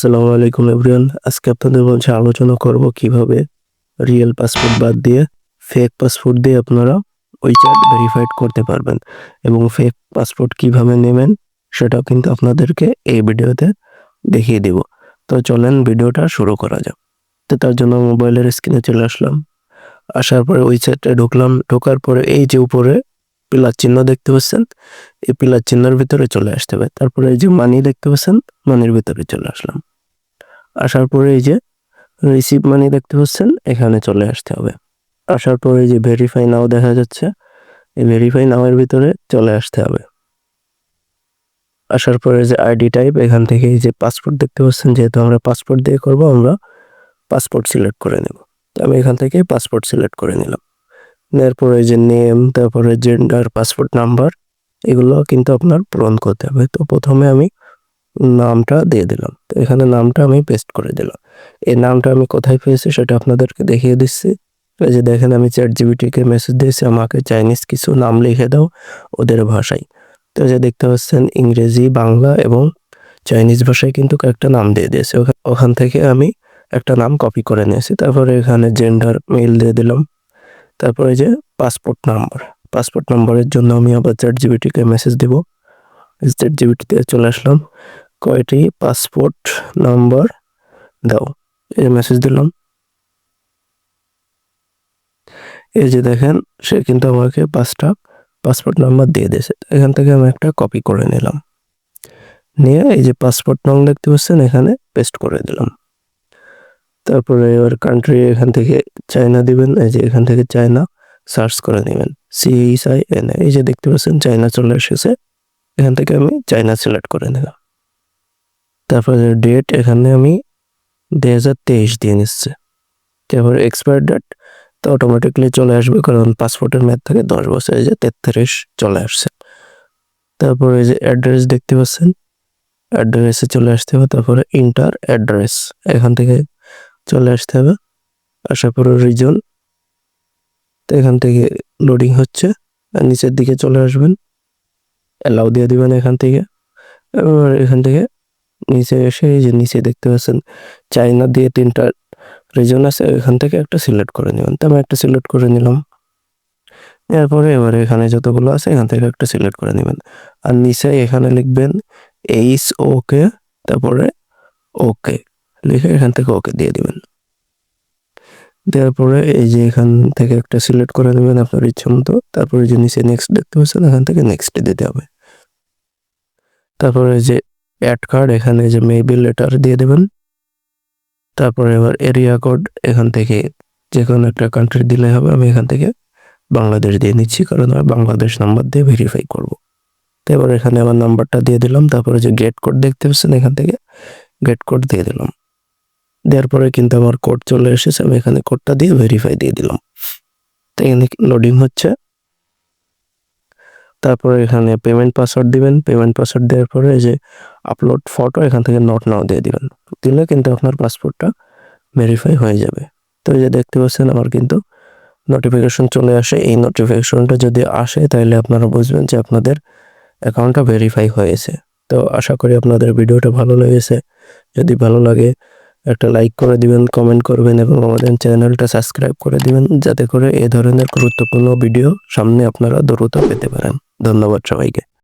আসসালামু আলাইকুম এভরিওয়ান। আজকে আপনাদের বলছে আলোচনা করব কীভাবে রিয়েল পাসপোর্ট বাদ দিয়ে ফেক পাসপোর্ট দিয়ে আপনারা ওই চ্যাট ভেরিফাইড করতে পারবেন এবং ফেক পাসপোর্ট কীভাবে নেবেন সেটাও কিন্তু আপনাদেরকে এই ভিডিওতে দেখিয়ে দেব। তো চলেন ভিডিওটা শুরু করা যাক। তো তার জন্য মোবাইলের স্ক্রিনে চলে আসলাম। আসার পরে ওই চ্যাটে ঢুকলাম। ঢোকার পরে এই যে উপরে পিলার চিহ্ন দেখতে পাচ্ছেন, এই পিলার চিহ্নের ভিতরে চলে আসতে হবে। তারপরে এই যে মানি দেখতে পাচ্ছেন মানির ভিতরে চলে আসলাম। আসার পরে এই যে রিসিভ মানি দেখতে পাচ্ছেন, এখানে চলে আসতে হবে। আসার পরে যে ভেরিফাই নাও দেখা যাচ্ছে, এই ভেরিফাই নাওয়ের ভিতরে চলে আসতে হবে। আসার পরে যে আইডি টাইপ এখান থেকে এই যে পাসপোর্ট দেখতে পাচ্ছেন, যেহেতু আমরা পাসপোর্ট দিয়ে করব, আমরা পাসপোর্ট সিলেক্ট করে নেব। আমি এখান থেকে পাসপোর্ট সিলেক্ট করে নিলাম। এরপরে যে নেম তারপরে জেন্ডার পাসপোর্ট নাম্বার এগুলো কিন্তু আপনার পূরণ করতে হবে। তো প্রথমে আমি নামটা দিয়ে দিলাম। তো এখানে নামটা আমি পেস্ট করে দিলাম। এই নামটা আমি কোথায় পেয়েছি সেটা আপনাদেরকে দেখিয়ে দিচ্ছি। এই যে দেখেন, আমি চ্যাট জিবিটিকে মেসেজ দিয়েছি, আমাকে চাইনিজ কিছু নাম লিখে দাও ওদের ভাষায়। তো যে দেখতে পাচ্ছেন, ইংরেজি, বাংলা এবং চাইনিজ ভাষায় কিন্তু একটা নাম দিয়ে দিয়েছে। ওখা- ওখান থেকে আমি একটা নাম কপি করে নিয়েছি। তারপরে এখানে জেন্ডার মেল দিয়ে দিলাম। তারপরে যে পাসপোর্ট নাম্বার পাসপোর্ট নাম্বারের জন্য আমি আবার চ্যাট জিবিটিকে মেসেজ দিব। চ্যাট জিবিটিতে চলে আসলাম। কয়টি পাসপোর্ট নাম্বার? দাও, এই মেসেজ দিলাম। এই যে দেখেন, সে কিন্তু আমাকে পাঁচটা পাসপোর্ট নাম্বার দিয়ে দিয়েছে। এখান থেকে আমি একটা কপি করে নিলাম। নিয়ে এই যে পাসপোর্ট নং দেখতে পাচ্ছেন, এখানে পেস্ট করে দিলাম। তারপরে এবার কান্ট্রি এখান থেকে চায়না দিবেন, এই যে এখান থেকে চায়না সার্চ করে নেবেন। সিএইচ আই এন এই যে দেখতে পাচ্ছেন চায়না চলে এসেছে। এখান থেকে আমি চায়না সিলেক্ট করে নিলাম। তারপরে ডেট এখানে আমি দুই হাজার তেইশ দিয়ে নিচ্ছে। তারপর এক্সপায়ার ডেট তো অটোমেটিকলি চলে আসবে কারণ পাসপোর্টের মেয়াদ থাকে দশ বছর, এই যে তেত্রিশ চলে আসছে। তারপরে এই যে অ্যাড্রেস দেখতে পাচ্ছেন অ্যাড্রেসে চলে আসতে হবে, তারপরে ইন্টার অ্যাড্রেস এখান থেকে চলে আসতে হবে। আসার পরে রিজন তো এখান থেকে লোডিং হচ্ছে, আর নিচের দিকে চলে আসবেন অ্যালাউ দিয়ে দিবেন এখান থেকে। এবার এখান থেকে নিচে এসে এই যে নিচে দেখতে পাচ্ছেন, চাইনা দিয়ে তিনটা রিজন আছে, এখান থেকে একটা সিলেক্ট করে নেবেন তো আমি একটা সিলেক্ট করে নিলাম। এরপরে এবারে এখানে যতগুলো আছে, এখান থেকে একটা সিলেক্ট করে নেবেন। আর নিচে এখানে লিখবেন এইচ ওকে তারপরে ওকে লিখে এখান থেকে ওকে দিয়ে দিবেন। দেওয়ার পরে এই যে এখান থেকে একটা সিলেক্ট করে নেবেন আপনার ইচ্ছে মতো। তারপরে যে নিচে নেক্সট দেখতে পাচ্ছেন, এখান থেকে নেক্সট দিতে হবে। তারপরে যে অ্যাড কার্ড এখানে যে মেবি লেটার দিয়ে দেবেন। তারপরে এবার এরিয়া কোড এখান থেকে যে কোনো একটা কান্ট্রি দিলে হবে, আমি এখান থেকে বাংলাদেশ দিয়ে নিচ্ছি, কারণ আমি বাংলাদেশ নাম্বার দিয়ে ভেরিফাই করব। তো এবার এখানে আমার নাম্বারটা দিয়ে দিলাম, তারপরে যে গেট কোড দেখতে পাচ্ছেন, এখান থেকে গেট কোড দিয়ে দিলাম। দেওয়ার পরে কিন্তু আমার কোড চলে এসেছে, আমি এখানে কোডটা দিয়ে ভেরিফাই দিয়ে দিলাম। তো এখানে লোডিং হচ্ছে। তারপরে এখানে পেমেন্ট পাসওয়ার্ড দিবেন। পেমেন্ট পাসওয়ার্ড দেওয়ার পরে যে আপলোড ফটো এখান থেকে নট নাও দিয়ে দিবেন। দিলে কিন্তু আপনার পাসপোর্টটা ভেরিফাই হয়ে যাবে। তো এই যে দেখতে পাচ্ছেন, আমার কিন্তু নোটিফিকেশন চলে আসে। এই নোটিফিকেশনটা যদি আসে, তাহলে আপনারা বুঝবেন যে আপনাদের অ্যাকাউন্টটা ভেরিফাই হয়েছে। তো আশা করি আপনাদের ভিডিওটা ভালো লেগেছে। যদি ভালো লাগে, একটা লাইক করে দিবেন কমেন্ট করবেন এবং আমাদের চ্যানেলটা সাবস্ক্রাইব করে দিবেন। যাতে করে এ ধরনের গুরুত্বপূর্ণ ভিডিও সামনে আপনারা দ্রুত পেতে পারেন। ধন্যবাদ সবাইকে।